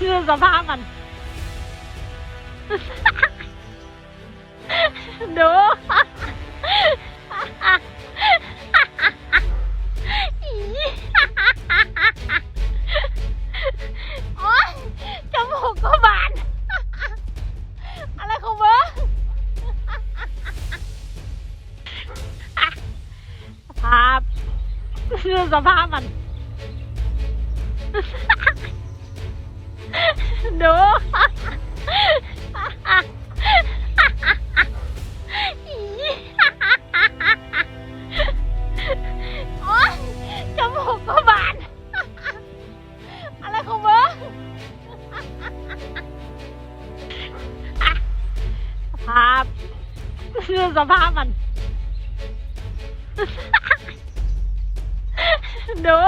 ดูสภาพมัน ดู โอ๊ยจมูกก็บาน อะไรของมึงสภาพดูสภาพมัน ดู โอ๊ยจมูกก็บาน อะไรของมึงสภาพดูสภาพมัน ดู